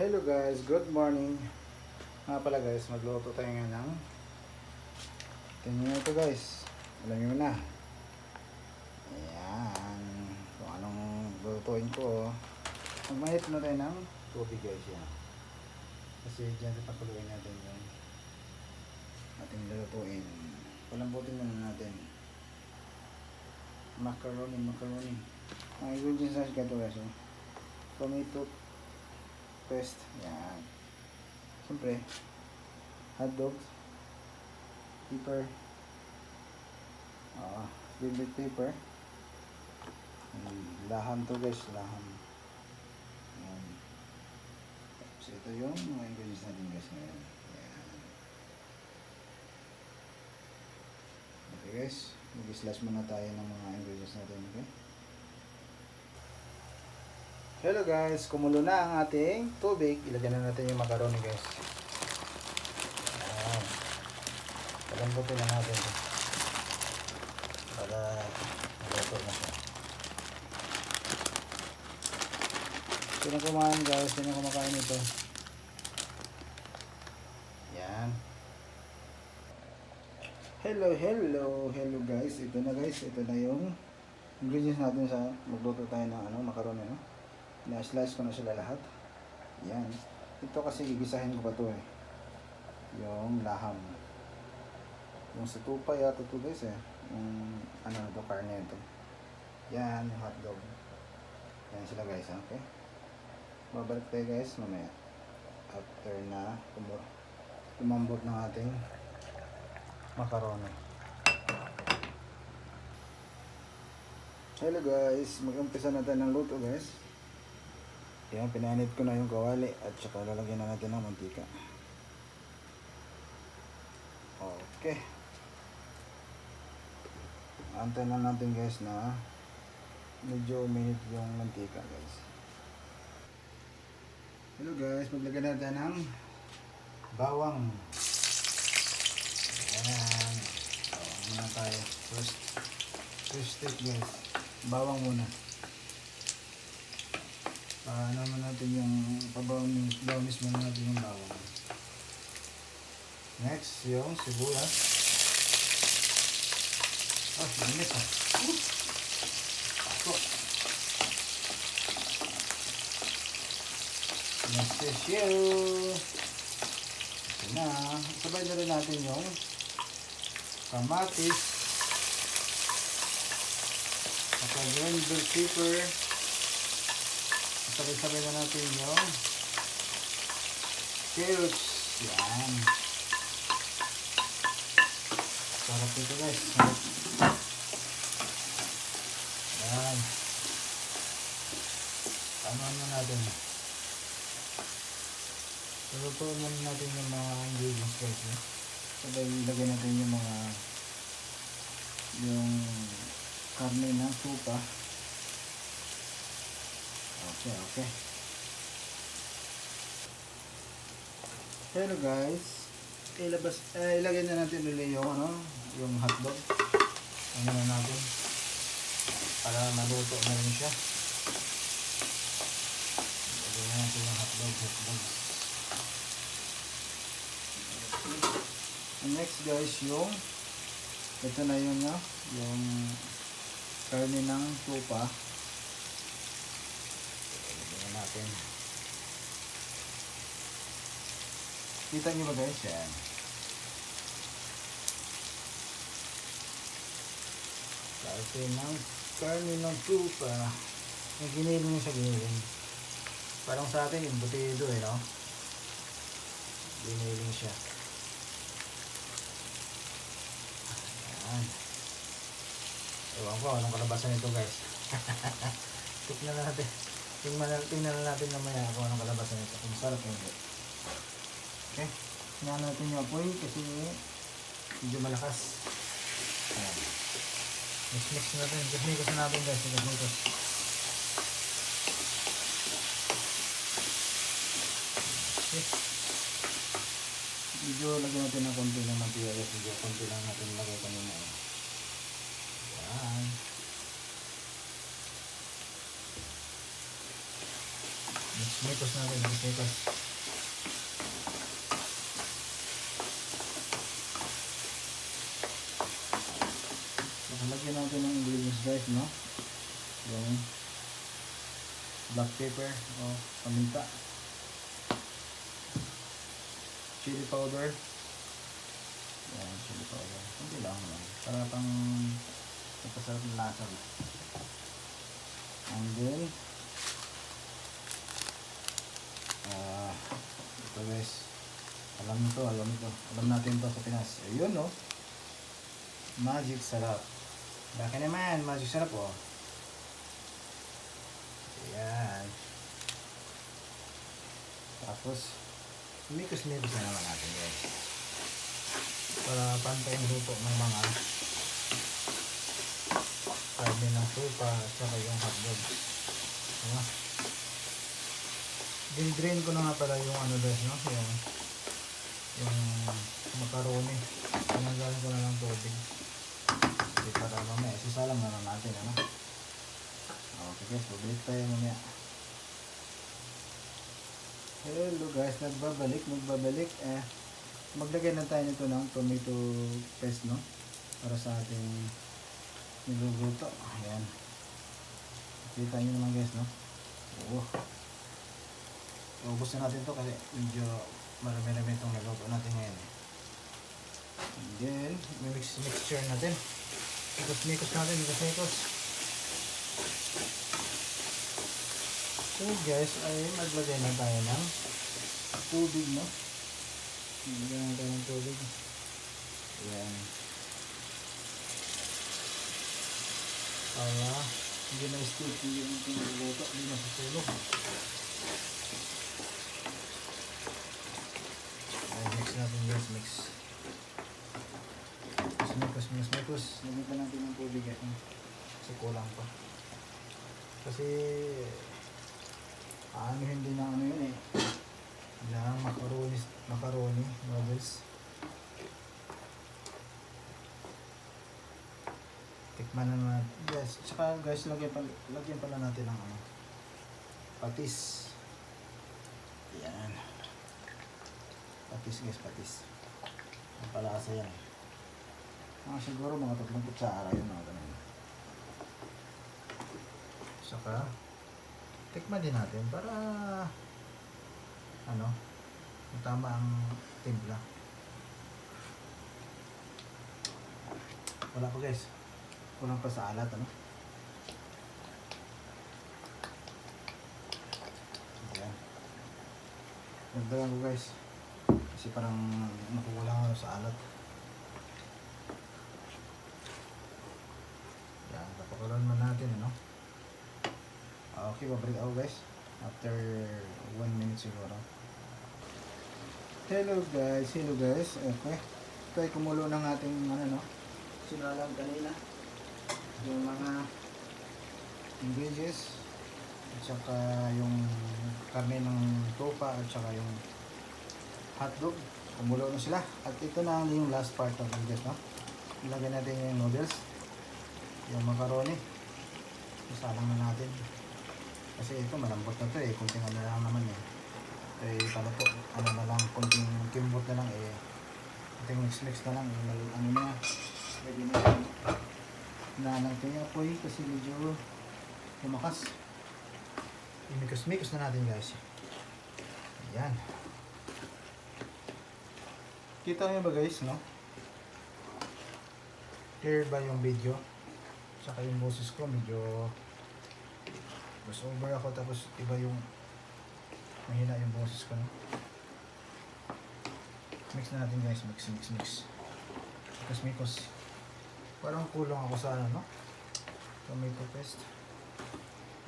Hello guys, good morning. Nga pala guys, magluto tayo ngayon ng Tingnan nyo ito guys. Alam nyo na. Ayan. Kung anong lutuin ko. Magmayit na tayo ng tubig guys yan. Kasi dyan sa pakuluin natin yung ating lulutuin. Palambutin na natin. Macaroni, macaroni. Ang ingredients natin ka ito guys. Oh. Tomato paste. Yan. Siyempre, hot dogs, pepper, uh, bibig paper, and laham to guys, laham. Yan. So ito yung mga ingredients natin guys ngayon. Yan. Okay guys, mag-slash muna tayo ng mga ingredients natin, okay? Hello guys, kumulo na ang ating tubig. Ilagyan na natin yung macaroni guys. Ayan. Palambutin na natin. ito. Para maluto na siya. Sino kumain guys? Sino kumakain ito? Yan. Hello, hello, hello guys. Ito na guys. Ito na yung ingredients natin sa magluto tayo ng ano, macaroni. No? Na-slice ko na sila lahat. Yan. Ito kasi gigisahin ko pa to eh. Yung laham. Yung sa tupa yata to guys eh. Yung ano na to, karne ito. Yan, yung hotdog. Yan sila guys, ah, okay? Babalik tayo guys mamaya. After na kumur lumambot ng ating macaroni. Hello guys, mag-umpisa na tayo ng luto guys. Yan, pinanit ko na yung kawali at saka lalagyan na natin ng mantika. Okay. Antay na natin guys na medyo minute yung mantika guys. Hello guys, maglagyan natin ng bawang. Ayan. Bawang muna tayo. First, first step guys. Bawang muna. Para naman natin yung pabawnis bawnis muna natin yung bawang. Next, yung sibuyas. Oh, linis ah. Ako. Next is yung ito na. Sabay na rin natin yung kamatis. Saka green bell pepper. Sabay-sabay na natin yung carrots. Yan. Sarap ito guys. Yan. Ano na natin. Lutuin na natin yung mga ingredients guys. Eh. Sabay ilagay natin yung mga yung karne ng supa. Okay, okay. Hello guys. Ilabas, eh, ilagay na natin ulit yung ano, yung hotdog. Ano na natin. Para maluto na rin siya. Ilagay na natin yung hotdog, hotdog. And next guys, yung ito na yun no, yung karne ng tupa. Natin. Kita niyo ba guys? Yan. Karne ng karne ng tupa. Yung giniling niya sa giniling. Parang sa atin yung butido eh, no? Giniling siya. Ayan. Ewan ko anong kalabasan nito guys. Tignan na natin. Tingnan, tingnan na natin mamaya kung anong kalabasan nito. Kung sarap hindi. Okay. Tingnan natin yung apoy kasi medyo malakas. Ayan. Mix mix natin. Gasmikos na natin guys. Gasmikos. Okay. Medyo lagyan natin ng konti ng mantika guys. Medyo konti lang natin lagay kanina. eh. Snickers natin, yung snickers. Lagyan natin ng ingredients guys, no? Yung black pepper o paminta. Chili powder. Yan, chili powder. Hindi lang lang. Para pang napasarap ng lasa. And then, ah, ito guys. Alam to, alam to. Alam natin to sa Pinas. Ayun, no? Magic sarap. Baka naman, magic sarap, oh. Ayan. Tapos, mikos-mikos na naman natin, guys. Para pantay ang luto ng mga karne ng supa at saka yung hotdog. Diba? Din-drain ko na nga pala yung ano guys, no? Yung, yung macaroni. Tinanggalan ko na ng tubig. Okay, para mamaya, sisalang na lang natin, ano? Okay guys, babalik tayo mamaya. Hello guys, nagbabalik, nagbabalik. Eh, maglagay na tayo nito ng tomato paste, no? Para sa ating niluluto. Ayan. Kita nyo naman guys, no? Oo. Ubus na natin to kasi medyo marami-rami itong naluto natin ngayon. And then, mix mixture natin. Mikos-mikos natin, mikos-mikos. So guys, ay maglagay na tayo ng tubig, no? Maglagay na tayo ng tubig. Ayan. Para hindi na sticky yung pinagluto, hindi na susulog. Ay, mix natin guys, mix. Mix, mix, mix, mix. Lagyan pa natin ng tubig eh. Kasi kulang pa. Kasi ano hindi na ano yun eh. Na macaroni, macaroni noodles. Tikman na naman. Yes, tsaka guys, lagyan, pa, lagyan pala natin ng ano, patis. Yan. Patis guys, patis. Ang palasa yan. Mga siguro mga tatlong kutsara yun mga ganun. Saka, tikman din natin para ano, tama ang timpla. Wala pa guys. Kulang pa sa alat, ano? Ayan. Nagdagan ko guys. Kasi parang nakukulang ako sa alat. Yan, kapakalan man natin, ano? Okay, babalik ako guys. After 1 minute siguro. Hello guys, hello guys. Okay. Ito kumulo ng ating ano no. Sinalang kanina. Yung mga ingredients at saka yung karne ng topa at saka yung hotdog. Kumulo na sila. At ito na yung last part of this, no? Ilagay natin yung noodles. Yung macaroni. Isalang na natin. Kasi ito malambot na to eh. Kunting ano lang naman eh. Eh, paano po, ano na lang, kunting kimbot na lang eh. Kunting mix-mix na lang eh. Ano na, pwede na yung nalang yung apoy kasi medyo lumakas. Imikos-mikos na natin guys. Ayan. Kita niyo ba guys, no? Clear ba yung video? Saka yung boses ko medyo Voice over ako tapos iba yung mahina yung boses ko. No? Mix na natin guys, mix, mix, mix. Mikos, mikos. Parang kulang ako sa ano, no? Tomato paste.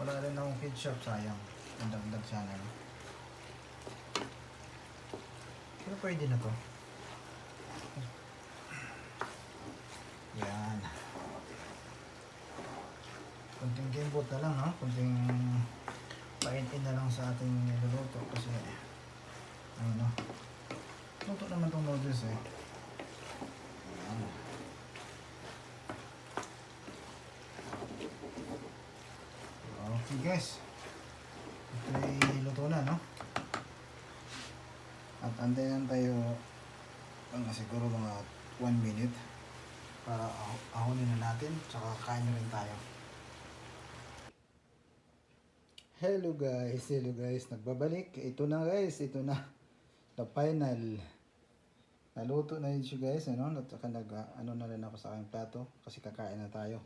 Wala rin akong ketchup, sayang. Ang dagdag sana, no? Pero pwede na to. Yan. Kunting gimbot na lang, no? Kunting paintin na lang sa ating niluluto kasi ano no? Luto naman tong noodles eh. Ayan. Okay guys. Ito ay luto na, no? At antayin tayo mga siguro mga 1 minute. Para ah- ahonin na natin tsaka kain na rin tayo. Hello guys, hello guys, nagbabalik. Ito na guys, ito na. The final. Naluto na yun siya guys, ano, at nag, ah, ano na rin ako sa aking plato kasi kakain na tayo.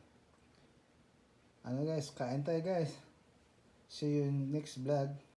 Ano guys, kain tayo guys. See you in next vlog.